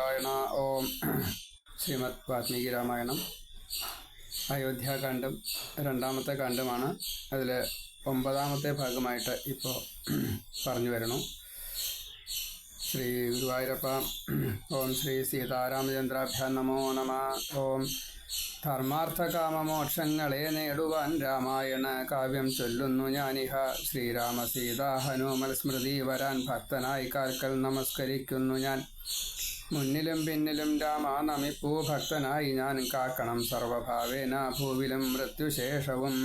നാരായണ ഓം ശ്രീമദ് വാത്മീകി രാമായണം. അയോധ്യാകാന്ഡം രണ്ടാമത്തെ കാണ്ഡമാണ് അതിൽ ഒമ്പതാമത്തെ ഭാഗമായിട്ട് ഇപ്പോൾ പറഞ്ഞു വരണു ശ്രീ ഗുരുവായൂരപ്പ ഓം ശ്രീ സീതാരാമചന്ദ്രാഭ്യ നമോ നമ. ഓം ധർമാർത്ഥകാമമോക്ഷങ്ങളെ നേടുവാൻ രാമായണ കാവ്യം ചൊല്ലുന്നു ഞാനിഹ. ശ്രീരാമ സീതാ ഹനുമൽ സ്മൃതി വരാൻ ഭക്തനായി കാൽക്കൽ നമസ്കരിക്കുന്നു ഞാൻ. മുന്നിലും പിന്നിലും രാമാ നമിപ്പൂ ഭക്തനായി ഞാൻ കാക്കണം സർവഭാവേന ഭൂവിലും മൃത്യുശേഷവും.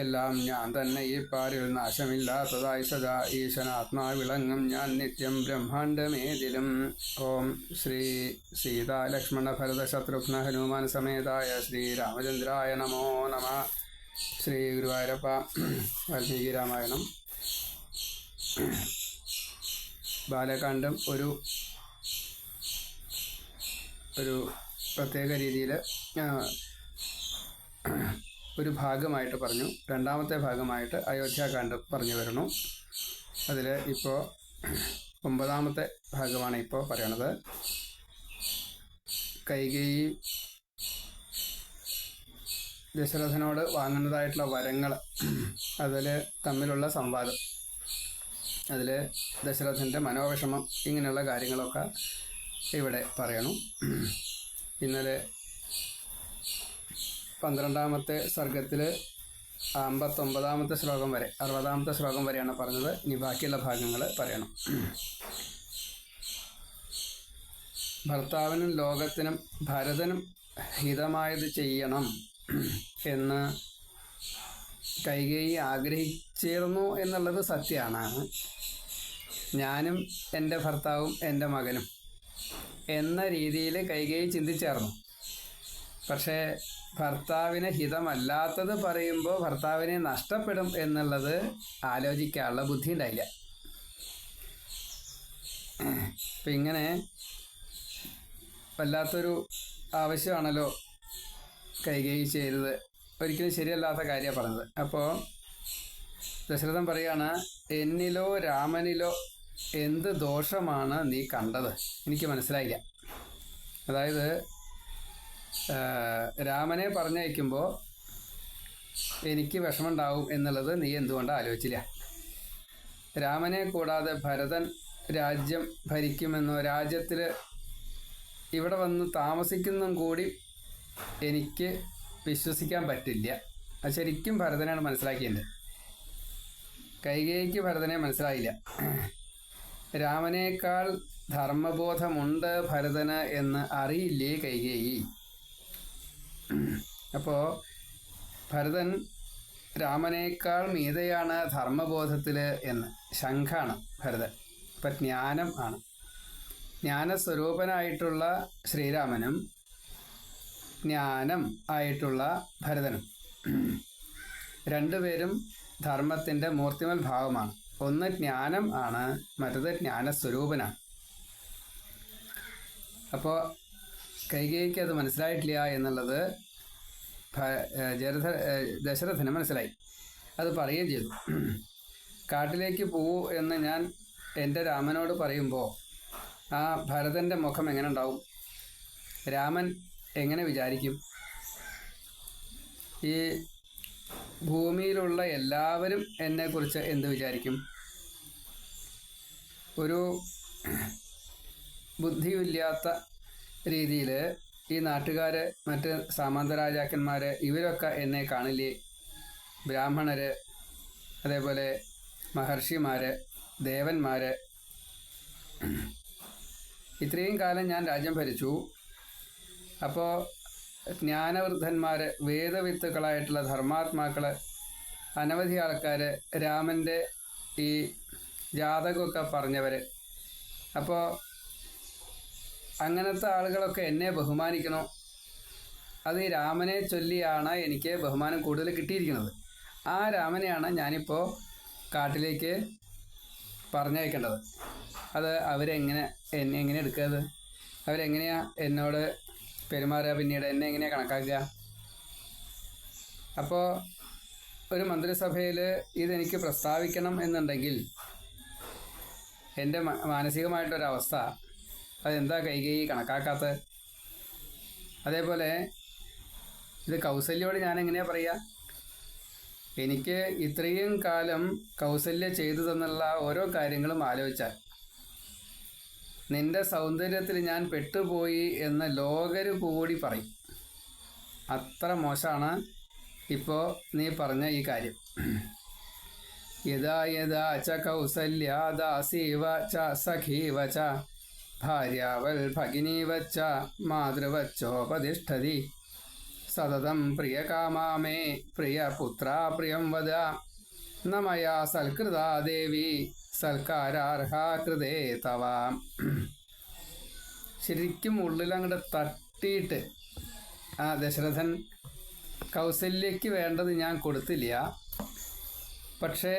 എല്ലാം ഞാൻ തന്നെ ഈ പാരിൽ നാശമില്ലാത്തതായി സദാ ഈശനാത്മാവിളങ്ങും ഞാൻ നിത്യം ബ്രഹ്മാണ്ടമേതിലും ഓം ശ്രീ സീതാ ലക്ഷ്മണ ഭരത ശത്രുഘ്ന ഹനുമാൻ സമേതായ ശ്രീരാമചന്ദ്രായ നമോ നമ. ശ്രീ ഗുരുവായൂരപ്പ വാൽമീകി രാമായണം. ബാലകാന്ഡം ഒരു ഒരു പ്രത്യേക രീതിയിൽ ഒരു ഭാഗമായിട്ട് പറഞ്ഞു. രണ്ടാമത്തെ ഭാഗമായിട്ട് അയോധ്യാകാന്ഡം പറഞ്ഞു വരുന്നു. അതിൽ ഇപ്പോൾ ഒമ്പതാമത്തെ ഭാഗമാണ് ഇപ്പോൾ പറയണത്. കൈകേയി ദശരഥനോട് വാങ്ങുന്നതായിട്ടുള്ള വരങ്ങൾ അതിൽ തമ്മിലുള്ള സംവാദം അതിൽ ദശരഥന്റെ മനോവിഷമം ഇങ്ങനെയുള്ള കാര്യങ്ങളൊക്കെ ഇവിടെ പറയണം. ഇന്നലെ പന്ത്രണ്ടാമത്തെ സർഗത്തിൽ അമ്പത്തൊമ്പതാമത്തെ ശ്ലോകം വരെ അറുപതാമത്തെ ശ്ലോകം വരെയാണ് പറഞ്ഞത്. ഇനി ബാക്കിയുള്ള ഭാഗങ്ങൾ പറയണം. ഭർത്താവിനും ലോകത്തിനും ഭരതനും ഹിതമായത് ചെയ്യണം എന്ന് കൈകേയി ആഗ്രഹിച്ചിരുന്നു എന്നുള്ളത് സത്യമാണ്. ഞാനും എന്റെ ഭർത്താവും എന്റെ മകനും എന്ന രീതിയിൽ കൈകൈ ചിന്തിച്ചായിരുന്നു പക്ഷേ ഭർത്താവിന് ഹിതമല്ലാത്തത് പറയുമ്പോൾ ഭർത്താവിനെ നഷ്ടപ്പെടും എന്നുള്ളത് ആലോചിക്കാനുള്ള ബുദ്ധി ഉണ്ടായില്ല അപ്പം ഇങ്ങനെ വല്ലാത്തൊരു ആവശ്യമാണല്ലോ കൈകൈ ചെയ്തത്. ഒരിക്കലും ശരിയല്ലാത്ത കാര്യമാണ് പറഞ്ഞത്. അപ്പോൾ ദശരഥൻ പറയുകയാണ് എന്നിലോ രാമനിലോ എന്ത് ദോഷമാണ് നീ കണ്ടത്? എനിക്ക് മനസ്സിലായില്ല. അതായത് രാമനെ പറഞ്ഞയക്കുമ്പോൾ എനിക്ക് വിഷമമുണ്ടാവും എന്നുള്ളത് നീ എന്തുകൊണ്ട് ആലോചിച്ചില്ല? രാമനെ കൂടാതെ ഭരതൻ രാജ്യം ഭരിക്കുമെന്നോ രാജ്യത്തിൽ ഇവിടെ വന്ന് താമസിക്കുന്നതും കൂടി എനിക്ക് വിശ്വസിക്കാൻ പറ്റില്ല. അത് ശരിക്കും ഭരതനാണ് മനസ്സിലാക്കിയത്. കൈകേയിക്ക് ഭരതനെ മനസ്സിലായില്ല. രാമനേക്കാൾ ധർമ്മബോധമുണ്ട് ഭരതന് എന്ന് അറിയില്ലേ കൈകേയി? അപ്പോൾ ഭരതൻ രാമനേക്കാൾ മീതയാണ് ധർമ്മബോധത്തിൽ എന്ന്. ശംഖാണ് ഭരതൻ. ഇപ്പൊ ജ്ഞാനം ആണ്. ജ്ഞാനസ്വരൂപനായിട്ടുള്ള ശ്രീരാമനും ജ്ഞാനം ആയിട്ടുള്ള ഭരതനും. രണ്ടുപേരും ധർമ്മത്തിന്റെ മൂർത്തിമൽ ഭാവമാണ് ഒന്ന് ജ്ഞാനം ആണ് മറ്റത് ജ്ഞാനസ്വരൂപനാണ് അപ്പോൾ കൈകേയിക്ക് അത് മനസ്സിലായിട്ടില്ല എന്നുള്ളത് ജരഥ ദശരഥന് മനസ്സിലായി. അത് പറയുകയും ചെയ്തു. കാട്ടിലേക്ക് പോവൂ എന്ന് ഞാൻ എന്റെ രാമനോട് പറയുമ്പോൾ ആ ഭരതന്റെ മുഖം എങ്ങനെ ഉണ്ടാവും? രാമൻ എങ്ങനെ വിചാരിക്കും? ഈ ഭൂമിയിലുള്ള എല്ലാവരും എന്നെക്കുറിച്ച് എന്ത് വിചാരിക്കും? ഒരു ബുദ്ധിയില്ലാത്ത രീതിയിൽ ഈ നാട്ടുകാർ മറ്റ് സാമന്ത രാജാക്കന്മാർ ഇവരൊക്കെ എന്നെ കാണില്ലേ? ബ്രാഹ്മണർ അതേപോലെ മഹർഷിമാർ ദേവന്മാർ ഇത്രയും കാലം ഞാൻ രാജ്യം ഭരിച്ചു. അപ്പോൾ ജ്ഞാനവൃദ്ധന്മാർ വേദവിത്തുക്കളായിട്ടുള്ള ധർമാത്മാക്കൾ അനവധി ആൾക്കാർ രാമന്റെ ഈ ജാതകമൊക്കെ പറഞ്ഞവർ അപ്പോൾ അങ്ങനത്തെ ആളുകളൊക്കെ എന്നെ ബഹുമാനിക്കണോ അത് ഈ രാമനെ ചൊല്ലിയാണ് എനിക്ക് ബഹുമാനം കൂടുതൽ കിട്ടിയിരിക്കുന്നത്. ആ രാമനെയാണ് ഞാനിപ്പോൾ കാട്ടിലേക്ക് പറഞ്ഞയക്കേണ്ടത്. അത് അവരെങ്ങനെ എന്നെ എങ്ങനെ എടുക്കുന്നത് അവരെങ്ങനെയാണ് എന്നോട് പെരുമാറുക പിന്നീട് എന്നെ എങ്ങനെയാണ് കണക്കാക്കുക? അപ്പോൾ ഒരു മന്ത്രിസഭയിൽ ഇതെനിക്ക് പ്രസ്താവിക്കണം എന്നുണ്ടെങ്കിൽ എന്റെ മാനസികമായിട്ടൊരവസ്ഥ അതെന്താ കൈകൈ കണക്കാക്കാത്തത്? അതേപോലെ ഇത് കൗസല്യോട് ഞാൻ എങ്ങനെയാ പറയുക എനിക്ക് ഇത്രയും കാലം കൗസല്യ ചെയ്തു തന്നുള്ള ഓരോ കാര്യങ്ങളും ആലോചിച്ചാൽ നിന്റെ സൗന്ദര്യത്തിൽ ഞാൻ പെട്ടുപോയി എന്ന് ലോകര് കൂടി പറയും. അത്ര മോശമാണ് ഇപ്പോൾ നീ പറഞ്ഞ ഈ കാര്യം. യഥാ യഥാ ച കൗസല്യാദാസീവ ച സഖീവ ച ഭാര്യാവൽ ഭഗിനീവ ച മാതൃവച്ചോപതിഷ്ഠതി സതതം പ്രിയകാമാമേ പ്രിയപുത്ര പ്രിയം വദ നമയാ മയാ സൽകൃതാ ദേവി സൽക്കാരാർഹ കൃതേ തവ. ശരിക്കും ഉള്ളിലങ്ങോട്ട് തട്ടിയിട്ട് ആ ദശരഥൻ കൗസല്യയ്ക്ക് വേണ്ടത് ഞാൻ കൊടുത്തില്ല. പക്ഷേ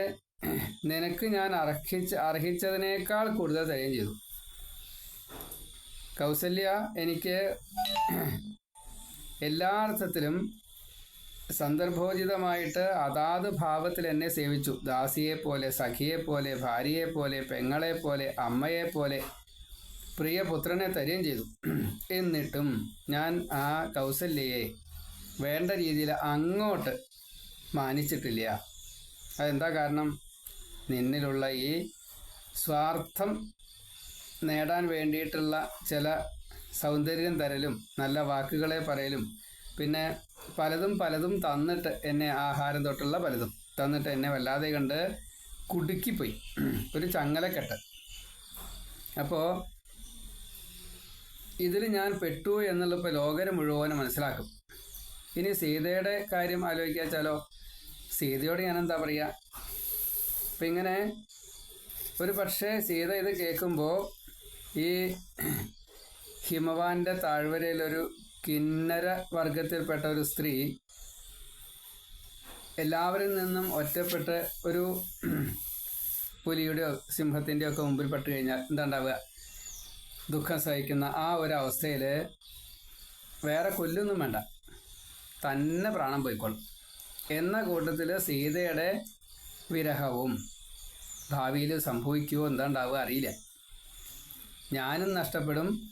നിനക്ക് ഞാൻ അർഹിച്ച അർഹിച്ചതിനേക്കാൾ കൂടുതൽ തരുകയും ചെയ്തു. കൗസല്യ എനിക്ക് എല്ലാ അർത്ഥത്തിലും സന്ദർഭോചിതമായിട്ട് അതാത് ഭാവത്തിൽ എന്നെ സേവിച്ചു. ദാസിയെ പോലെ സഖിയെ പോലെ ഭാര്യയെ പോലെ പെങ്ങളെ പോലെ അമ്മയെ പോലെ പ്രിയപുത്രനെ തരുകയും ചെയ്തു. എന്നിട്ടും ഞാൻ ആ കൗസല്യയെ വേണ്ട രീതിയിൽ അങ്ങോട്ട് മാനിച്ചിട്ടില്ല. അതെന്താ കാരണം? നിന്നിലുള്ള ഈ സ്വാർത്ഥം നേടാൻ വേണ്ടിയിട്ടുള്ള ചില സൗന്ദര്യം തരലും നല്ല വാക്കുകളെ പറയലും പിന്നെ പലതും പലതും തന്നിട്ട് എന്നെ ആഹാരം തൊട്ടുള്ള പലതും. തന്നിട്ട് എന്നെ വല്ലാതെ കണ്ട് കുടുക്കിപ്പോയി. ഒരു ചങ്ങലക്കെട്ട്. അപ്പോൾ ഇതിൽ ഞാൻ പെട്ടു എന്നുള്ള ഇപ്പോൾ ലോകരം മുഴുവനും മനസ്സിലാക്കും. ഇനി സീതയുടെ കാര്യം ആലോചിക്കാച്ചാലോ സീതയോട് ഞാൻ എന്താ പറയുക അപ്പം ഇങ്ങനെ ഒരു പക്ഷേ സീത ഇത് കേൾക്കുമ്പോൾ ഈ ഹിമവാന്റെ താഴ്വരയിലൊരു കിന്നര വർഗത്തിൽപ്പെട്ട ഒരു സ്ത്രീ എല്ലാവരിൽ നിന്നും ഒറ്റപ്പെട്ട് ഒരു പുലിയുടെയോ സിംഹത്തിന്റെയോ ഒക്കെ മുമ്പിൽ പെട്ട് കഴിഞ്ഞാൽ എന്താ ഉണ്ടാവുക? ദുഃഖം സഹിക്കുന്ന ആ ഒരു അവസ്ഥയിൽ വേറെ കൊല്ലൊന്നും വേണ്ട. തന്നെ പ്രാണം പോയിക്കോളും. എന്ന കൂട്ടത്തിൽ സീതയുടെ വിരഹവും ഭാവിയിൽ സംഭവിക്കുമോ എന്താ ഉണ്ടാവുക അറിയില്ല. ഞാനും നഷ്ടപ്പെടും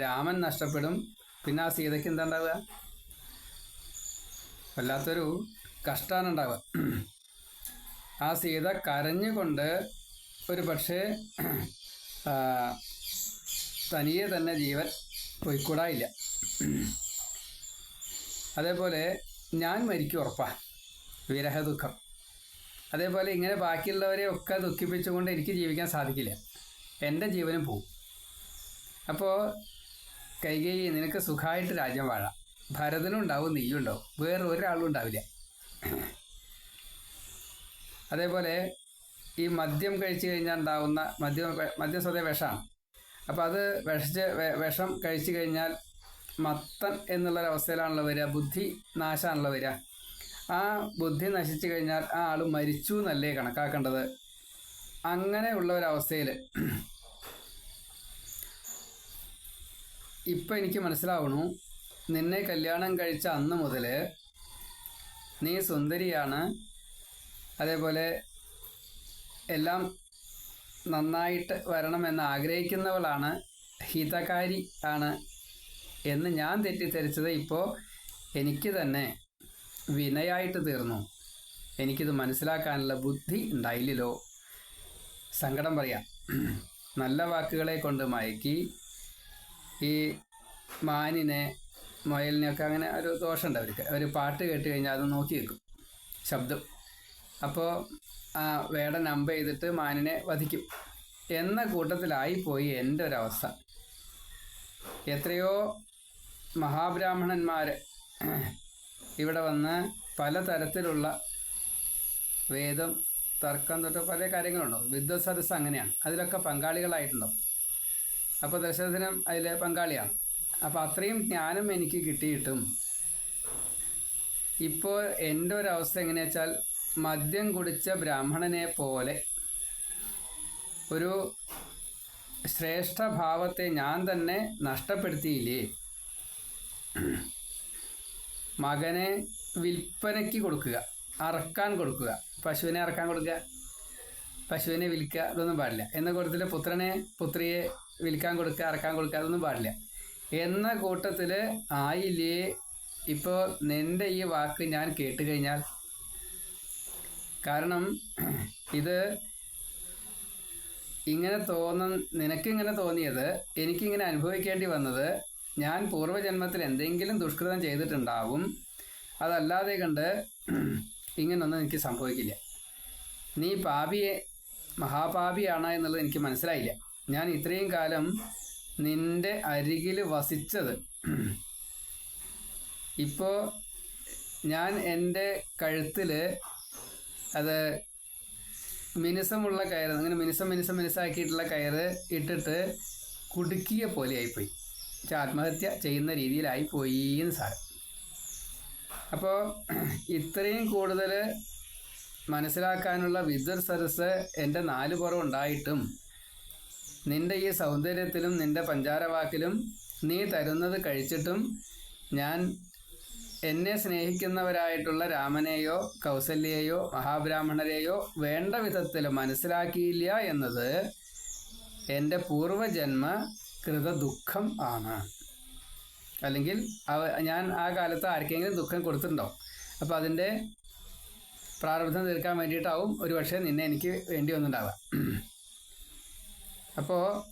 രാമൻ നഷ്ടപ്പെടും പിന്നെ ആ സീതയ്ക്ക് എന്താ ഉണ്ടാവുക വല്ലാത്തൊരു കഷ്ടമാണ് ഉണ്ടാവുക ആ സീത കരഞ്ഞുകൊണ്ട് ഒരു പക്ഷേ തനിയെ തന്നെ ജീവൻ പോയിക്കൂടായില്ല. അതേപോലെ ഞാൻ മരിക്കും ഉറപ്പാ. വിരഹ ദുഃഖം. അതേപോലെ ഇങ്ങനെ ബാക്കിയുള്ളവരെ ഒക്കെ ദുഃഖിപ്പിച്ചുകൊണ്ട് എനിക്ക് ജീവിക്കാൻ സാധിക്കില്ല. എന്റെ ജീവനും പോവും. അപ്പോൾ കൈകേയി നിനക്ക് സുഖമായിട്ട് രാജ്യം വാഴാം. ഭരതനും ഉണ്ടാവും നീയും ഉണ്ടാവും. വേറെ ഒരാളും ഉണ്ടാവില്ല. അതേപോലെ ഈ മദ്യം കഴിച്ചു കഴിഞ്ഞാൽ ഉണ്ടാവുന്ന മദ്യം മദ്യം സ്വതേ വിഷമാണ്. അപ്പോൾ അത് വിഷച്ച് വിഷം കഴിച്ചു കഴിഞ്ഞാൽ മത്തൻ എന്നുള്ളൊരവസ്ഥയിലാണല്ലോ വരിക ബുദ്ധി നാശമാണല്ലോ വരിക. ആ ബുദ്ധി നശിച്ചു കഴിഞ്ഞാൽ ആ ആൾ മരിച്ചു എന്നല്ലേ കണക്കാക്കേണ്ടത്? അങ്ങനെയുള്ള ഒരവസ്ഥയിൽ ഇപ്പം എനിക്ക് മനസ്സിലാവണു നിന്നെ കല്യാണം കഴിച്ച അന്ന് മുതൽ നീ സുന്ദരിയാണ്. അതേപോലെ എല്ലാം നന്നായിട്ട് വരണമെന്ന് ആഗ്രഹിക്കുന്നവളാണ് ഹിതകാരി ആണ് എന്ന് ഞാൻ തെറ്റിദ്ധരിച്ചത് ഇപ്പോൾ എനിക്ക് തന്നെ വിനയായിട്ട് തീർന്നു. എനിക്കിത് മനസ്സിലാക്കാനുള്ള ബുദ്ധി ഉണ്ടായില്ലല്ലോ. സങ്കടം പറയാം. നല്ല വാക്കുകളെ കൊണ്ട് മയക്കി ഈ മാനിനെ മുയലിനെയൊക്കെ അങ്ങനെ ഒരു ദോഷമുണ്ട് അവർക്ക്. അവർ പാട്ട് കേട്ട് കഴിഞ്ഞാൽ അത് നോക്കി വെക്കും ശബ്ദം. അപ്പോൾ ആ വേട നമ്പ ചെയ്തിട്ട് മാനിനെ വധിക്കും. എന്ന കൂട്ടത്തിലായിപ്പോയി എന്റെ ഒരവസ്ഥ എത്രയോ മഹാബ്രാഹ്മണന്മാർ ഇവിടെ വന്ന് പലതരത്തിലുള്ള വേദം തർക്കം തൊട്ട് പല കാര്യങ്ങളുണ്ടോ വിദ്വസരസ് അങ്ങനെയാണ്. അതിലൊക്കെ പങ്കാളികളായിട്ടുണ്ടോ അപ്പോൾ ദശരഥനും അതിൽ പങ്കാളിയാണ് അപ്പോൾ അത്രയും ജ്ഞാനം എനിക്ക് കിട്ടിയിട്ടും ഇപ്പോൾ എന്റെ ഒരവസ്ഥ എങ്ങനെയാ വെച്ചാൽ മദ്യം കുടിച്ച ബ്രാഹ്മണനെ പോലെ ഒരു ശ്രേഷ്ഠ ഭാവത്തെ ഞാൻ തന്നെ നഷ്ടപ്പെടുത്തിയില്ലേ? മകനെ വിൽപ്പനയ്ക്ക് കൊടുക്കുക അറക്കാൻ കൊടുക്കുക. പശുവിനെ അറക്കാൻ കൊടുക്കുക പശുവിനെ വിൽക്കുക അതൊന്നും പാടില്ല. എന്ന കൂട്ടത്തിൽ പുത്രനെ പുത്രിയെ വിൽക്കാൻ കൊടുക്കുക ഇറക്കാൻ കൊടുക്കുക അതൊന്നും പാടില്ല. എന്ന കൂട്ടത്തിൽ ആയില്ലേ ഇപ്പോൾ നിന്റെ ഈ വാക്ക് ഞാൻ കേട്ട് കഴിഞ്ഞാൽ? കാരണം ഇത് ഇങ്ങനെ തോന്ന നിനക്കിങ്ങനെ തോന്നിയത് എനിക്കിങ്ങനെ അനുഭവിക്കേണ്ടി വന്നത് ഞാൻ പൂർവജന്മത്തിൽ എന്തെങ്കിലും ദുഷ്കൃതം ചെയ്തിട്ടുണ്ടാവും അതല്ലാതെ കണ്ട് ഇങ്ങനൊന്നും എനിക്ക് സംഭവിക്കില്ല. നീ പാപിയെ മഹാപാപിയാണ് എന്നുള്ളത് എനിക്ക് മനസ്സിലായില്ല. ഞാൻ ഇത്രയും കാലം നിന്റെ അരികിൽ വസിച്ചത്. ഇപ്പോൾ ഞാൻ എന്റെ കഴുത്തിൽ അത് മിനുസമുള്ള കയറ് അങ്ങനെ മിനുസം മിനുസം മിനുസാക്കിയിട്ടുള്ള കയറ് ഇട്ടിട്ട് കുടുക്കിയ പോലെ ആയിപ്പോയി. ആത്മഹത്യ ചെയ്യുന്ന രീതിയിലായി പോയി എന്ന് സാരം. അപ്പോൾ ഇത്രയും കൂടുതൽ മനസ്സിലാക്കാനുള്ള വിദ്വർ സരസ് എന്റെ നാല് പുറം ഉണ്ടായിട്ടും നിന്റെ ഈ സൗന്ദര്യത്തിലും നിന്റെ പഞ്ചാരവാക്കിലും നീ തരുന്നത് കഴിച്ചിട്ടും ഞാൻ എന്നെ സ്നേഹിക്കുന്നവരായിട്ടുള്ള രാമനെയോ കൗസല്യയെയോ മഹാബ്രാഹ്മണരെയോ വേണ്ട വിധത്തിൽ മനസ്സിലാക്കിയില്ല എന്നത് എന്റെ പൂർവജന്മ കൃത ദുഃഖം ആണ്. അല്ലെങ്കിൽ ഞാൻ ആ കാലത്ത് ആർക്കെങ്കിലും ദുഃഖം കൊടുത്തിട്ടുണ്ടോ? അപ്പോൾ അതിന്റെ പ്രാരബ്ധം തീർക്കാൻ വേണ്ടിയിട്ടാവും ഒരു പക്ഷേ നിന്നെ എനിക്ക് വേണ്ടി വന്നിട്ടുണ്ടാവുക. അപ്പോൾ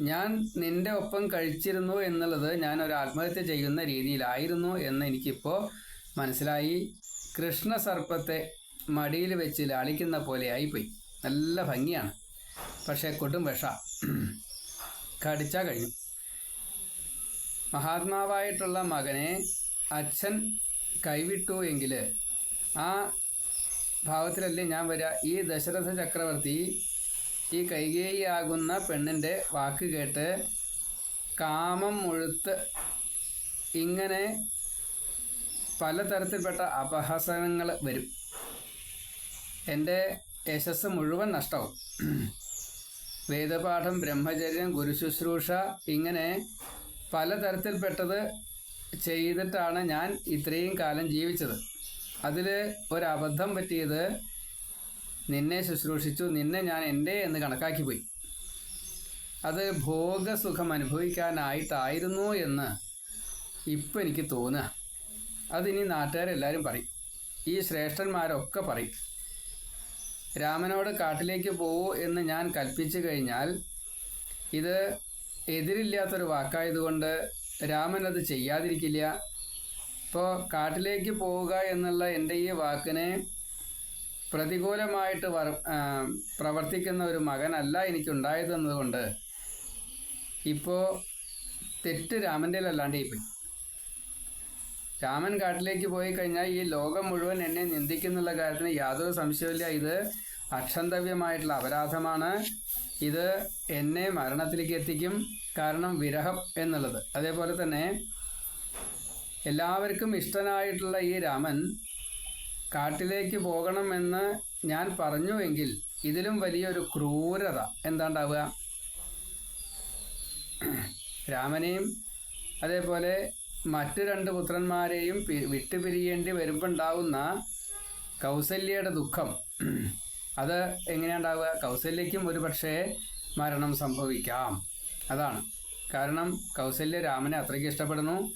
ഞാൻ നിന്റെ ഒപ്പം കഴിച്ചിരുന്നു എന്നുള്ളത് ഞാൻ ഒരു ആത്മഹത്യ ചെയ്യുന്ന രീതിയിലായിരുന്നു എന്ന് എനിക്കിപ്പോൾ മനസ്സിലായി. കൃഷ്ണ സർപ്പത്തെ മടിയിൽ വെച്ച് ലാളിക്കുന്ന പോലെ ആയിപ്പോയി. നല്ല ഭംഗിയാണ്. പക്ഷേ കൊടും വിഷ. കടിച്ചാൽ കഴിഞ്ഞു. മഹാത്മാവായിട്ടുള്ള മകനെ അച്ഛൻ കൈവിട്ടു എങ്കിൽ ആ ഭാവത്തിലല്ലേ ഞാൻ വരിക ഈ ദശരഥ ചക്രവർത്തി ഈ കൈകേയിയാകുന്ന പെണ്ണിന്റെ വാക്ക് കേട്ട് കാമം മുഴുത്ത് ഇങ്ങനെ പലതരത്തിൽപ്പെട്ട അപഹസനങ്ങൾ വരും. എന്റെ യശസ് മുഴുവൻ നഷ്ടവും. വേദപാഠം ബ്രഹ്മചര്യം ഗുരുശുശ്രൂഷ ഇങ്ങനെ പലതരത്തിൽപ്പെട്ടത് ചെയ്തിട്ടാണ് ഞാൻ ഇത്രയും കാലം ജീവിച്ചത്. അതിൽ ഒരബദ്ധം പറ്റിയത് നിന്നെ ശുശ്രൂഷിച്ചു നിന്നെ ഞാൻ എന്റെ എന്ന് കണക്കാക്കി പോയി. അത് ഭോഗസുഖം അനുഭവിക്കാനായിട്ടായിരുന്നു എന്ന് ഇപ്പം എനിക്ക് തോന്നുക. അതിനി നാട്ടുകാരെല്ലാവരും പറയും. ഈ ശ്രേഷ്ഠന്മാരൊക്കെ പറയും. രാമനോട് കാട്ടിലേക്ക് പോകൂ എന്ന് ഞാൻ കൽപ്പിച്ചു കഴിഞ്ഞാൽ ഇത് എതിരില്ലാത്തൊരു വാക്കായതുകൊണ്ട് രാമൻ അത് ചെയ്യാതിരിക്കില്ല. ഇപ്പോൾ കാട്ടിലേക്ക് പോവുക എന്നുള്ള എന്റെ ഈ വാക്കിനെ പ്രതികൂലമായിട്ട് പ്രവർത്തിക്കുന്ന ഒരു മകനല്ല എനിക്കുണ്ടായതെന്നതുകൊണ്ട് ഇപ്പോൾ തെറ്റ് രാമന്റെ അല്ലാണ്ട് പോയി രാമൻ കാട്ടിലേക്ക് പോയി കഴിഞ്ഞാൽ ഈ ലോകം മുഴുവൻ എന്നെ നിന്ദിക്കുന്നുള്ള കാര്യത്തിന് യാതൊരു സംശയമില്ല ഇത് അക്ഷന്തവ്യമായിട്ടുള്ള അപരാധമാണ്. ഇത് എന്നെ മരണത്തിലേക്ക് എത്തിക്കും കാരണം വിരഹം എന്നുള്ളത്. അതേപോലെ തന്നെ എല്ലാവർക്കും ഇഷ്ടനായിട്ടുള്ള ഈ രാമൻ കാട്ടിലേക്ക് പോകണമെന്ന് ഞാൻ പറഞ്ഞുവെങ്കിൽ ഇതിലും വലിയൊരു ക്രൂരത എന്താണ്ടാവുക? രാമനെയും അതേപോലെ മറ്റു രണ്ട് പുത്രന്മാരെയും വിട്ടുപിരിയേണ്ടി വരുമ്പോണ്ടാവുന്ന കൗസല്യയുടെ ദുഃഖം. അത് എങ്ങനെയുണ്ടാവുക? കൗസല്യയ്ക്കും ഒരു പക്ഷേ മരണം സംഭവിക്കാം. അതാണ്. കാരണം കൗസല്യ രാമനെ അത്രയ്ക്ക് ഇഷ്ടപ്പെടുന്നു.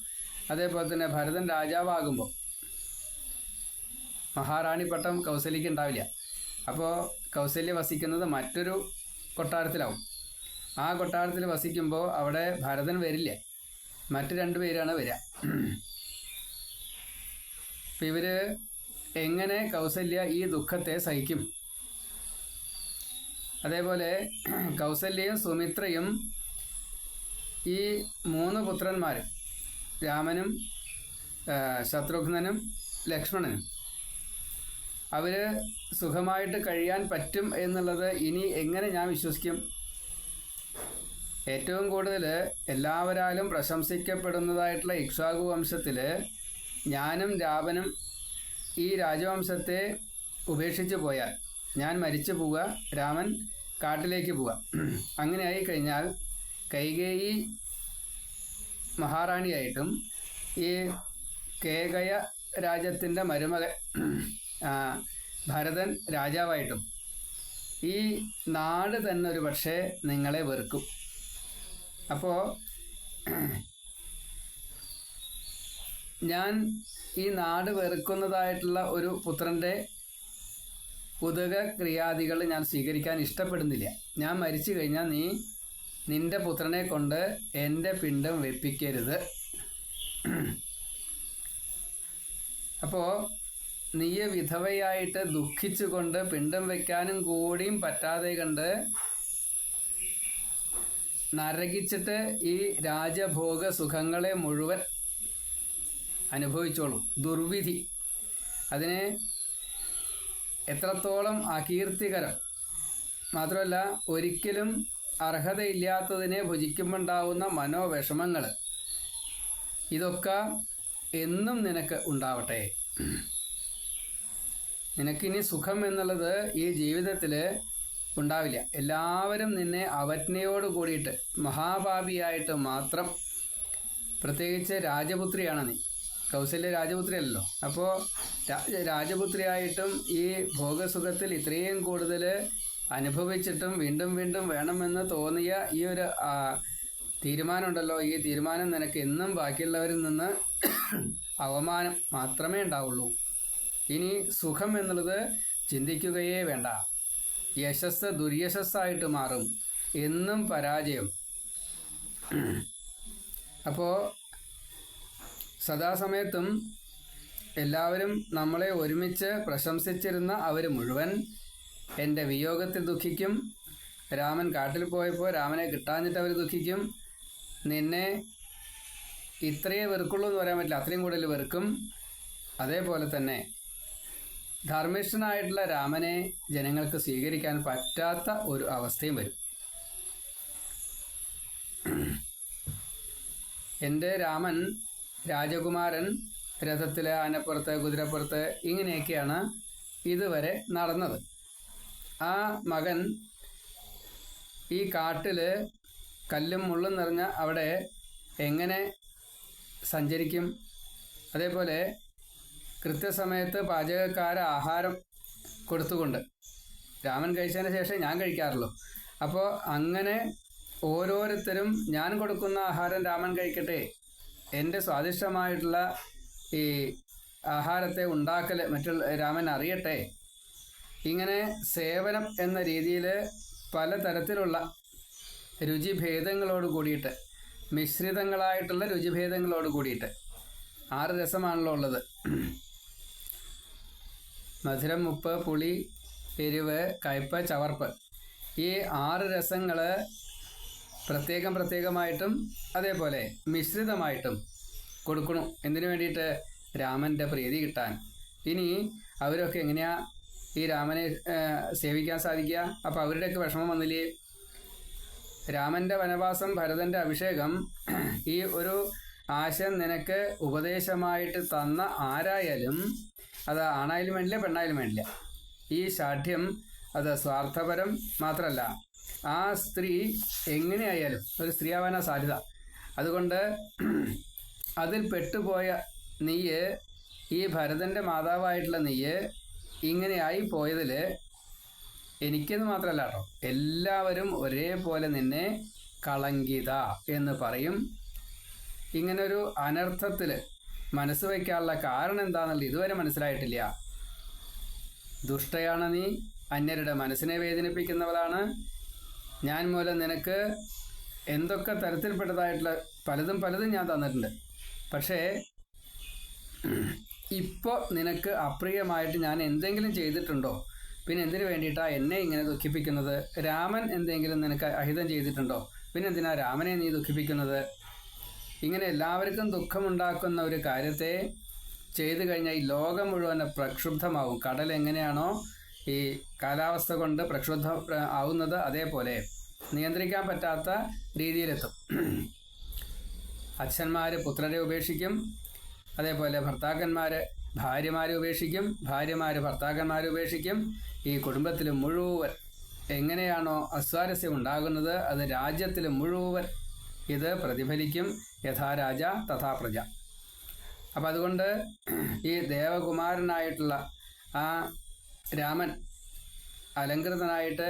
അതേപോലെ തന്നെ ഭരതൻ രാജാവാകുമ്പോൾ മഹാറാണി പട്ടം കൗസല്യക്ക് ഉണ്ടാവില്ല. അപ്പോൾ കൗസല്യ വസിക്കുന്നത് മറ്റൊരു കൊട്ടാരത്തിലാവും. ആ കൊട്ടാരത്തിൽ വസിക്കുമ്പോൾ അവിടെ ഭരതൻ വരില്ല? മറ്റു രണ്ടു പേരാണ് വരിക. അപ്പം ഇവർ എങ്ങനെ കൗസല്യ ഈ ദുഃഖത്തെ സഹിക്കും? അതേപോലെ കൗസല്യയും സുമിത്രയും ഈ മൂന്ന് പുത്രന്മാരും രാമനും ശത്രുഘ്നനും ലക്ഷ്മണനും അവർ സുഖമായിട്ട് കഴിയാൻ പറ്റും എന്നുള്ളത് ഇനി എങ്ങനെ ഞാൻ വിശ്വസിക്കും? ഏറ്റവും കൂടുതൽ എല്ലാവരാലും പ്രശംസിക്കപ്പെടുന്നതായിട്ടുള്ള ഇക്ഷ്വാകു വംശത്തിൽ ഞാനും രാവനും ഈ രാജവംശത്തെ ഉപേക്ഷിച്ച് പോയാൽ ഞാൻ മരിച്ചു പോവുക രാമൻ കാട്ടിലേക്ക് പോവുക. അങ്ങനെ ആയി കഴിഞ്ഞാൽ കൈകേയി മഹാറാണിയായിട്ടും ഈ കേകയ രാജ്യത്തിന്റെ മരുമകൻ ഭരതൻ രാജാവായിട്ടും ഈ നാട് തന്നെ ഒരു പക്ഷേ നിങ്ങളെ വെറുക്കും. അപ്പോൾ ഞാൻ ഈ നാട് വെറുക്കുന്നതായിട്ടുള്ള ഒരു പുത്രന്റെ ഉദക ക്രിയാദികൾ ഞാൻ സ്വീകരിക്കാൻ ഇഷ്ടപ്പെടുന്നില്ല. ഞാൻ മരിച്ചു കഴിഞ്ഞാൽ നീ നിന്റെ പുത്രനെ കൊണ്ട് എന്റെ പിണ്ടം വെപ്പിക്കരുത്. അപ്പോൾ നീ വിധവയായിട്ട് ദുഃഖിച്ചുകൊണ്ട് പിണ്ടം വെക്കാനും കൂടിയും പറ്റാതെ കണ്ട് നരകിച്ചിട്ട് ഈ രാജഭോഗ സുഖങ്ങളെ മുഴുവൻ അനുഭവിച്ചോളൂ. ദുർവിധി. അതിനെ എത്രത്തോളം അകീർത്തികരം. മാത്രമല്ല ഒരിക്കലും അർഹതയില്ലാത്തതിനെ ഭുജിക്കുമ്പോണ്ടാവുന്ന മനോവിഷമങ്ങൾ ഇതൊക്കെ എന്നും നിനക്ക് ഉണ്ടാവട്ടെ. നിനക്കിനി സുഖം എന്നുള്ളത് ഈ ജീവിതത്തിൽ ഉണ്ടാവില്ല. എല്ലാവരും നിന്നെ അവജ്ഞയോട് കൂടിയിട്ട് മഹാഭാപിയായിട്ട് മാത്രം പ്രത്യേകിച്ച് രാജപുത്രിയാണ് നീ. കൗസല്യ രാജപുത്രിയല്ലോ അപ്പോൾ രാജപുത്രിയായിട്ടും ഈ ഭോഗസുഖത്തിൽ ഇത്രയും കൂടുതൽ അനുഭവിച്ചിട്ടും വീണ്ടും വീണ്ടും വേണമെന്ന് തോന്നിയ ഈ ഒരു തീരുമാനമുണ്ടല്ലോ. ഈ തീരുമാനം നിനക്ക് എന്നും ബാക്കിയുള്ളവരിൽ നിന്ന് അവമാനം മാത്രമേ ഉണ്ടാവുള്ളൂ. ഇനി സുഖം എന്നുള്ളത് ചിന്തിക്കുകയേ വേണ്ട. യശസ് ദുര്യശസ്സായിട്ട് മാറും. എന്നും പരാജയം. അപ്പോൾ സദാസമയത്തും എല്ലാവരും നമ്മളെ ഒരുമിച്ച് പ്രശംസിച്ചിരുന്ന അവർ മുഴുവൻ എന്റെ വിയോഗത്തിൽ ദുഃഖിക്കും. രാമൻ കാട്ടിൽ പോയപ്പോൾ രാമനെ കിട്ടാഞ്ഞിട്ട് അവർ ദുഃഖിക്കും. നിന്നെ ഇത്രയേ വെറുക്കുള്ളൂ എന്ന് പറയാൻ പറ്റില്ല. അത്രയും കൂടുതൽ വെറുക്കും. അതേപോലെ തന്നെ ധർമ്മിഷ്ഠനായിട്ടുള്ള രാമനെ ജനങ്ങൾക്ക് സ്വീകരിക്കാൻ പറ്റാത്ത ഒരു അവസ്ഥയും വരും. എന്റെ രാമൻ രാജകുമാരൻ രഥത്തിൽ ആനപ്പുറത്ത് കുതിരപ്പുറത്ത് ഇങ്ങനെയൊക്കെയാണ് ഇതുവരെ നടന്നത്. ആ മകൻ ഈ കാട്ടിൽ കല്ലും മുള്ളും നിറഞ്ഞ അവിടെ എങ്ങനെ സഞ്ചരിക്കും? അതേപോലെ കൃത്യസമയത്ത് പാചകക്കാര ആഹാരം കൊടുത്തുകൊണ്ട് രാമൻ കഴിച്ചതിന് ശേഷം ഞാൻ കഴിക്കാറുള്ളൂ. അപ്പോൾ അങ്ങനെ ഓരോരുത്തരും ഞാൻ കൊടുക്കുന്ന ആഹാരം രാമൻ കഴിക്കട്ടെ എന്റെ സ്വാദിഷ്ടമായിട്ടുള്ള ഈ ആഹാരത്തെ ഉണ്ടാക്കൽ മറ്റുള്ള രാമൻ അറിയട്ടെ. ഇങ്ങനെ സേവനം എന്ന രീതിയിൽ പലതരത്തിലുള്ള രുചിഭേദങ്ങളോട് കൂടിയിട്ട് മിശ്രിതങ്ങളായിട്ടുള്ള രുചിഭേദങ്ങളോട് കൂടിയിട്ട് ആറ് രസമാണല്ലോ ഉള്ളത്. മധുരം ഉപ്പ് പുളി എരിവ് കയ്പ് ചവർപ്പ്. ഈ ആറ് രസങ്ങൾ പ്രത്യേകം പ്രത്യേകമായിട്ടും അതേപോലെ മിശ്രിതമായിട്ടും കൊടുക്കണം. എന്തിനു വേണ്ടിയിട്ട്? രാമന്റെ പ്രീതി കിട്ടാൻ. ഇനി അവരൊക്കെ എങ്ങനെയാ ഈ രാമനെ സേവിക്കാൻ സാധിക്കുക? അപ്പോൾ അവരുടെയൊക്കെ വിഷമം വന്നില്ലേ? രാമന്റെ വനവാസം ഭരതന്റെ അഭിഷേകം ഈ ഒരു ആശയം നിനക്ക് ഉപദേശമായിട്ട് തന്ന ആരായാലും അത് ആണായാലും വേണ്ടില്ല പെണ്ണായാലും വേണ്ടില്ല. ഈ ഷാഠ്യം അത് സ്വാർത്ഥപരം മാത്രമല്ല ആ സ്ത്രീ എങ്ങനെയായാലും ഒരു സ്ത്രീ ആവാനാ സാധ്യത. അതുകൊണ്ട് അതിൽ പെട്ടുപോയ നീയ് ഈ ഭരതന്റെ മാതാവായിട്ടുള്ള നീയ് ഇങ്ങനെയായി പോയതിൽ എനിക്കെന്ന് മാത്രമല്ല കേട്ടോ. എല്ലാവരും ഒരേപോലെ നിന്നെ കളങ്കിത എന്ന് പറയും. ഇങ്ങനൊരു അനർത്ഥത്തിൽ മനസ്സ് വയ്ക്കാനുള്ള കാരണം എന്താണെന്നുള്ളത് ഇതുവരെ മനസ്സിലായിട്ടില്ല. ദുഷ്ടയാണ് നീ അന്യരുടെ മനസ്സിനെ വേദനിപ്പിക്കുന്നവളാണ്. ഞാൻ മൂലം നിനക്ക് എന്തൊക്കെ തരത്തിൽപ്പെട്ടതായിട്ടുള്ള പലതും പലതും ഞാൻ തന്നിട്ടുണ്ട്. പക്ഷേ ഇപ്പോൾ നിനക്ക് അപ്രിയമായിട്ട് ഞാൻ എന്തെങ്കിലും ചെയ്തിട്ടുണ്ടോ? പിന്നെ എന്തിനു വേണ്ടിയിട്ടാണ് എന്നെ ഇങ്ങനെ ദുഃഖിപ്പിക്കുന്നത്? രാമൻ എന്തെങ്കിലും നിനക്ക് അഹിതം ചെയ്തിട്ടുണ്ടോ? പിന്നെ എന്തിനാ രാമനെ നീ ദുഃഖിപ്പിക്കുന്നത്? ഇങ്ങനെ എല്ലാവർക്കും ദുഃഖമുണ്ടാക്കുന്ന ഒരു കാര്യത്തെ ചെയ്തു കഴിഞ്ഞാൽ ഈ ലോകം മുഴുവൻ പ്രക്ഷുബ്ധമാവും. കടൽ എങ്ങനെയാണോ ഈ കാലാവസ്ഥ കൊണ്ട് പ്രക്ഷുബ്ധ ആവുന്നത് അതേപോലെ നിയന്ത്രിക്കാൻ പറ്റാത്ത രീതിയിലെത്തും. അച്ഛന്മാർ പുത്രരെ ഉപേക്ഷിക്കും അതേപോലെ ഭർത്താക്കന്മാർ ഭാര്യമാരെ ഉപേക്ഷിക്കും ഭാര്യമാർ ഭർത്താക്കന്മാരെ ഉപേക്ഷിക്കും. ഈ കുടുംബത്തിൽ മുഴുവൻ എങ്ങനെയാണോ അസ്വാരസ്യം ഉണ്ടാകുന്നത് അത് രാജ്യത്തിൽ മുഴുവൻ ഇത് പ്രതിഫലിക്കും. യഥാ രാജ തഥാ പ്രജ. അപ്പം അതുകൊണ്ട് ഈ ദേവകുമാരനായിട്ടുള്ള ആ രാമൻ അലങ്കൃതനായിട്ട്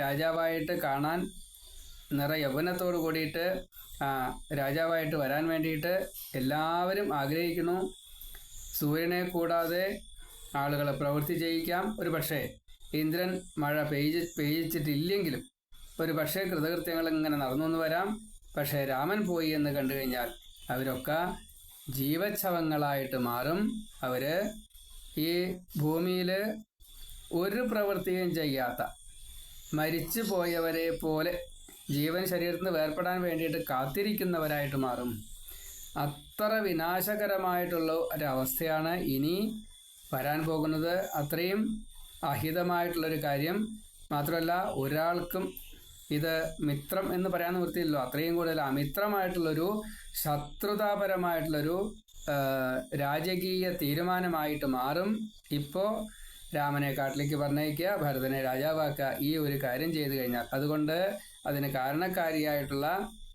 രാജാവായിട്ട് കാണാൻ നിറ യൗവനത്തോട് കൂടിയിട്ട് രാജാവായിട്ട് വരാൻ വേണ്ടിയിട്ട് എല്ലാവരും ആഗ്രഹിക്കുന്നു. സൂര്യനെ കൂടാതെ ആളുകളെ പ്രവൃത്തി ചെയ്യിക്കാം. ഒരു പക്ഷേ ഇന്ദ്രൻ മഴ പെയ്ജ് പെയ്യിച്ചിട്ടില്ലെങ്കിലും ഒരു പക്ഷേ കൃതകൃത്യങ്ങൾ ഇങ്ങനെ നടന്നു വരാം. പക്ഷേ രാമൻ പോയി എന്ന് കണ്ടു കഴിഞ്ഞാൽ അവരൊക്കെ ജീവച്ഛവങ്ങളായിട്ട് മാറും. അവർ ഈ ഭൂമിയിൽ ഒരു പ്രവൃത്തിയും ചെയ്യാത്ത മരിച്ചു പോയവരെ പോലെ ജീവൻ ശരീരത്തിന് വേർപ്പെടാൻ വേണ്ടിയിട്ട് കാത്തിരിക്കുന്നവരായിട്ട് മാറും. അത്ര വിനാശകരമായിട്ടുള്ള ഒരവസ്ഥയാണ് ഇനി വരാൻ പോകുന്നത്. അത്രയും അഹിതമായിട്ടുള്ളൊരു കാര്യം. മാത്രമല്ല ഒരാൾക്കും ഇത് മിത്രം എന്ന് പറയാൻ നിവൃത്തിയില്ലോ അത്രയും കൂടുതൽ അമിത്രമായിട്ടുള്ളൊരു ശത്രുതാപരമായിട്ടുള്ളൊരു രാജകീയ തീരുമാനമായിട്ട് മാറും. ഇപ്പോൾ രാമനെ കാട്ടിലേക്ക് പറഞ്ഞയക്കുക ഭരതനെ രാജാവാക്കുക ഈ ഒരു കാര്യം ചെയ്തു കഴിഞ്ഞാൽ. അതുകൊണ്ട് അതിന് കാരണക്കാരിയായിട്ടുള്ള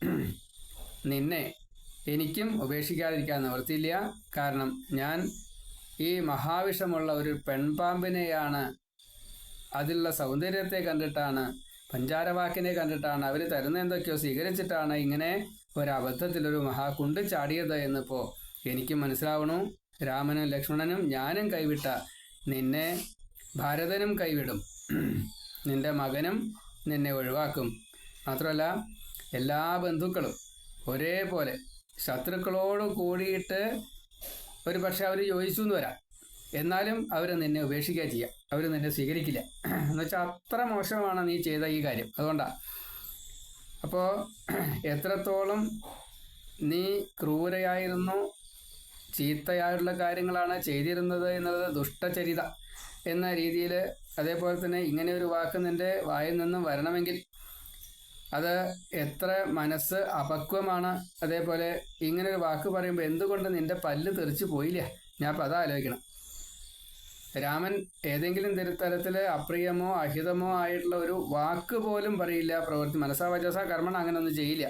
നിന്നെ എനിക്കും ഉപേക്ഷിക്കാതിരിക്കാൻ നിവൃത്തിയില്ല. കാരണം ഞാൻ ഈ മഹാവിഷമുള്ള ഒരു പെൺപാമ്പിനെയാണ്. അതിലുള്ള സൗന്ദര്യത്തെ കണ്ടിട്ടാണ് പഞ്ചാരവാക്കിനെ കണ്ടിട്ടാണ്. അവർ തരുന്ന എന്തൊക്കെയോ സ്വീകരിച്ചിട്ടാണ് ഇങ്ങനെ ഒരബദ്ധത്തിലൊരു മഹാകുണ്ട് ചാടിയത് എന്നിപ്പോൾ എനിക്ക് മനസ്സിലാവണു രാമനും ലക്ഷ്മണനും ഞാനും കൈവിട്ട നിന്നെ ഭാരതനും കൈവിടും. നിന്റെ മകനും നിന്നെ ഒഴിവാക്കും. മാത്രമല്ല എല്ലാ ബന്ധുക്കളും ഒരേപോലെ ശത്രുക്കളോട് കൂടിയിട്ട് ഒരു പക്ഷെ അവർ ചോദിച്ചു എന്ന് വരാം. എന്നാലും അവർ നിന്നെ ഉപേക്ഷിക്കുക ചെയ്യുക അവർ നിന്നെ സ്വീകരിക്കില്ല. എന്ന് വെച്ചാൽ അത്ര മോശമാണ് നീ ചെയ്ത ഈ കാര്യം. അതുകൊണ്ടാണ് അപ്പോൾ എത്രത്തോളം നീ ക്രൂരയായിരുന്നു ചീത്തയായുള്ള കാര്യങ്ങളാണ് ചെയ്തിരുന്നത് എന്നുള്ളത് ദുഷ്ടചരിത എന്ന രീതിയിൽ അതേപോലെ തന്നെ ഇങ്ങനെ ഒരു വാക്ക് നിന്റെ വായിൽ നിന്നും വരണമെങ്കിൽ അത് എത്ര മനസ്സ് അപക്വമാണ്. അതേപോലെ ഇങ്ങനൊരു വാക്ക് പറയുമ്പോൾ എന്തുകൊണ്ട് നിന്റെ പല്ല് തെറിച്ച് പോയില്ല? ഞാൻ അപ്പോൾ അതാ ആലോചിക്കണം രാമൻ ഏതെങ്കിലും തരത്തിൽ അപ്രിയമോ അഹിതമോ ആയിട്ടുള്ള ഒരു വാക്ക് പോലും പറയില്ല പ്രവൃത്തി. മനസ്സാ വചസ അങ്ങനെ ഒന്നും ചെയ്യില്ല.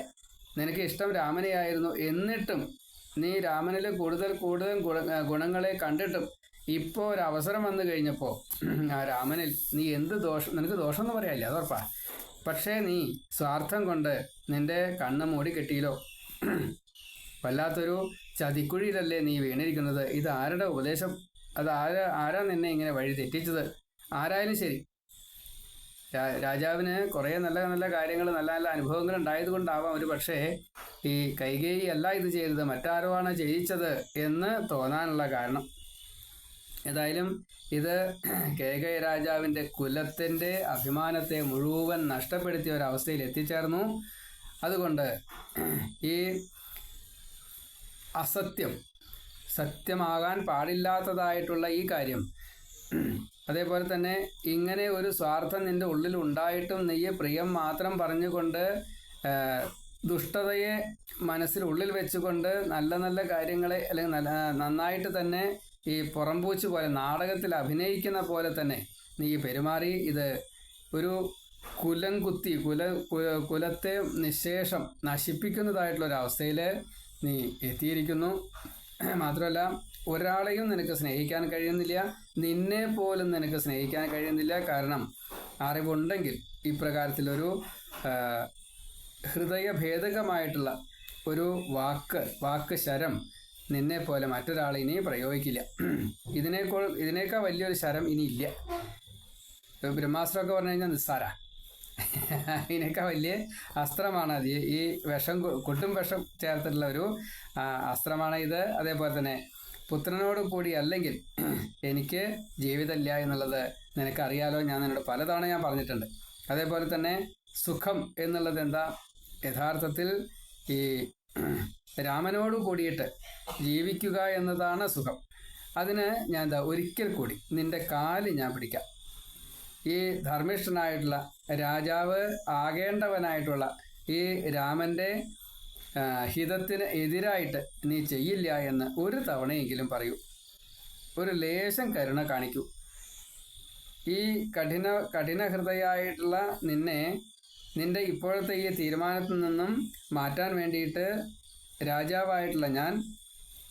നിനക്ക് ഇഷ്ടം രാമനെ ആയിരുന്നു. എന്നിട്ടും നീ രാമനിൽ കൂടുതൽ കൂടുതൽ ഗുണങ്ങളെ കണ്ടിട്ടും ഇപ്പോൾ ഒരു അവസരം വന്നു കഴിഞ്ഞപ്പോൾ ആ രാമനിൽ നീ എന്ത് ദോഷം നിനക്ക് ദോഷം എന്ന് പറയാനില്ല? അതോർപ്പാ പക്ഷേ നീ സ്വാർത്ഥം കൊണ്ട് നിന്റെ കണ്ണ് മൂടി കെട്ടിയിലോ? വല്ലാത്തൊരു ചതിക്കുഴിയിലല്ലേ നീ വീണിരിക്കുന്നത്? ഇത് ആരുടെ ഉപദേശം? അത് ആരാ ആരാ നിന്നെ ഇങ്ങനെ വഴി തെറ്റിച്ചത്? ആരായാലും ശരി. രാജാവിന് കുറേ നല്ല നല്ല കാര്യങ്ങൾ നല്ല നല്ല അനുഭവങ്ങൾ ഉണ്ടായത് കൊണ്ടാവാം ഒരു പക്ഷേ ഈ കൈകേയി അല്ല ഇത് ചെയ്തത് മറ്റാരോ ആണ് ചെയ്യിച്ചത് എന്ന് തോന്നാനുള്ള കാരണം. ഏതായാലും ഇത് കേകയ രാജാവിന്റെ കുലത്തിന്റെ അഭിമാനത്തെ മുഴുവൻ നഷ്ടപ്പെടുത്തിയ ഒരവസ്ഥയിൽ എത്തിച്ചേർന്നു. അതുകൊണ്ട് ഈ അസത്യം സത്യമാകാൻ പാടില്ലാത്തതായിട്ടുള്ള ഈ കാര്യം. അതേപോലെ തന്നെ ഇങ്ങനെ ഒരു സ്വാർത്ഥം നിന്റെ ഉള്ളിൽ ഉണ്ടായിട്ടും നെയ്യെ പ്രിയം മാത്രം പറഞ്ഞുകൊണ്ട് ദുഷ്ടതയെ മനസ്സിൽ ഉള്ളിൽ വെച്ചുകൊണ്ട് നല്ല നല്ല കാര്യങ്ങളെ അല്ലെങ്കിൽ നല്ല നന്നായിട്ട് തന്നെ ഈ പുറംപൂച്ച് പോലെ നാടകത്തിൽ അഭിനയിക്കുന്ന പോലെ തന്നെ നീ പെരുമാറി. ഇത് ഒരു കുലം കുത്തി കുല കുലത്തെ നിശേഷം നശിപ്പിക്കുന്നതായിട്ടുള്ള ഒരു അവസ്ഥയിൽ നീ എത്തിയിരിക്കുന്നു. മാത്രമല്ല ഒരാളെയും നിനക്ക് സ്നേഹിക്കാൻ കഴിയുന്നില്ല നിന്നെ പോലും നിനക്ക് സ്നേഹിക്കാൻ കഴിയുന്നില്ല. കാരണം അറിവുണ്ടെങ്കിൽ ഇപ്രകാരത്തിലൊരു ഹൃദയ ഹൃദയഭേദകമായിട്ടുള്ള ഒരു വാക്ക് വാക്ക് ശരം നിന്നെ പോലെ മറ്റൊരാൾ ഇനി പ്രയോഗിക്കില്ല. ഇതിനേക്കാൾ ഇതിനേക്കാൾ വലിയൊരു ശരം ഇനി ഇല്ല. ഇപ്പൊ ബ്രഹ്മാസ്ത്രമൊക്കെ പറഞ്ഞു കഴിഞ്ഞാൽ നിസ്സാര. ഇതിനേക്കാൾ വലിയ അസ്ത്രമാണ് അത്. ഈ- വിഷം കൊട്ടും വിഷം ചേർത്തിട്ടുള്ള ഒരു അസ്ത്രമാണ് ഇത്. അതേപോലെ തന്നെ പുത്രനോട് കൂടി അല്ലെങ്കിൽ എനിക്ക് ജീവിതമില്ല എന്നുള്ളത് നിനക്കറിയാലോ ഞാൻ നിന്നോട് പലതവണ ഞാൻ പറഞ്ഞിട്ടുണ്ട്. അതേപോലെ തന്നെ സുഖം എന്നുള്ളത് എന്താ? യഥാർത്ഥത്തിൽ ഈ രാമനോട് കൂടിയിട്ട് ജീവിക്കുക എന്നതാണ് സുഖം. അതിന് ഞാൻ എന്താ? ഒരിക്കൽ കൂടി നിന്റെ കാൽ ഞാൻ പിടിക്കാം. ഈ ധർമ്മിഷ്ഠനായിട്ടുള്ള രാജാവ് ആകേണ്ടവനായിട്ടുള്ള ഈ രാമന്റെ ആ, ഹിതത്തിന് എതിരായിട്ട് നീ ചെയ്യില്ല എന്ന് ഒരു തവണയെങ്കിലും പറയൂ. ഒരു ലേശം കരുണ കാണിക്കൂ. ഈ കഠിന കഠിന ഹൃദയായിട്ടുള്ള നിന്നെ നിന്റെ ഇപ്പോഴത്തെ ഈ തീരുമാനത്തിൽ നിന്നും മാറ്റാൻ വേണ്ടിയിട്ട് രാജാവായിട്ടുള്ള ഞാൻ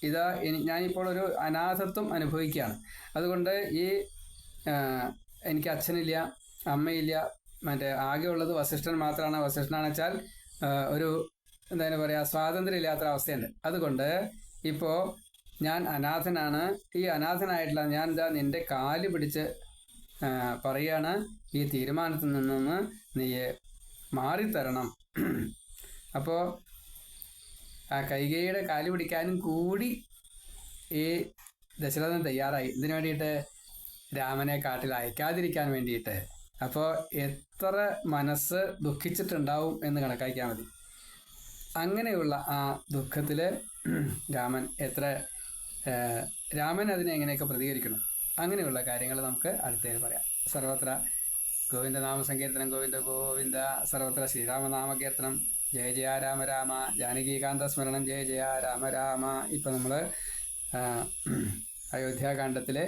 ഇതാ ഞാനിപ്പോൾ ഒരു അനാഥത്വം അനുഭവിക്കുകയാണ്. അതുകൊണ്ട് ഈ എനിക്ക് അച്ഛനില്ല അമ്മയില്ല മറ്റേ ആകെ ഉള്ളത് വസിഷ്ഠൻ മാത്രമാണ് വസിഷ്ഠനാണെന്ന് വെച്ചാൽ ഒരു എന്താണ് പറയുക സ്വാതന്ത്ര്യം ഇല്ലാത്ത അവസ്ഥയുണ്ട്. അതുകൊണ്ട് ഇപ്പോൾ ഞാൻ അനാഥനാണ്. ഈ അനാഥനായിട്ടുള്ള ഞാൻ എന്താ നിന്റെ കാൽ പിടിച്ച് പറയാണ് ഈ തീരുമാനത്തിൽ നിന്നൊന്ന് നീ മാറിത്തരണം. അപ്പോൾ ആ കൈകൈയുടെ കാൽ പിടിക്കാനും കൂടി ഈ ദശരഥൻ തയ്യാറായി. ഇതിനു വേണ്ടിയിട്ട് രാമനെ കാട്ടിൽ അയക്കാതിരിക്കാൻ വേണ്ടിയിട്ട്. അപ്പോൾ എത്ര മനസ്സ് ദുഃഖിച്ചിട്ടുണ്ടാവും എന്ന് കണക്കാക്കിയാൽ മതി. അങ്ങനെയുള്ള ആ ദുഃഖത്തിൽ രാമൻ എത്ര രാമൻ അതിനെ എങ്ങനെയൊക്കെ പ്രതികരിക്കണം? അങ്ങനെയുള്ള കാര്യങ്ങൾ നമുക്ക് അടുത്തതിൽ പറയാം. സർവത്ര ഗോവിന്ദ നാമസങ്കീർത്തനം ഗോവിന്ദ ഗോവിന്ദ സർവത്ര ശ്രീരാമനാമകീർത്തനം ജയ ജയ രാമ രാമ ജാനകീകാന്ത സ്മരണം ജയ ജയ രാമ രാമ. ഇപ്പം നമ്മൾ അയോധ്യാകാന്ഡത്തിലെ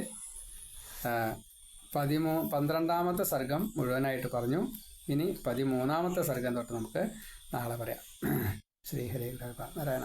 പതിമൂ പന്ത്രണ്ടാമത്തെ സർഗം മുഴുവനായിട്ട് പറഞ്ഞു. ഇനി പതിമൂന്നാമത്തെ സർഗം തൊട്ട് നമുക്ക് നാളെ പറയാം. ശ്രീഹരി നാരായണ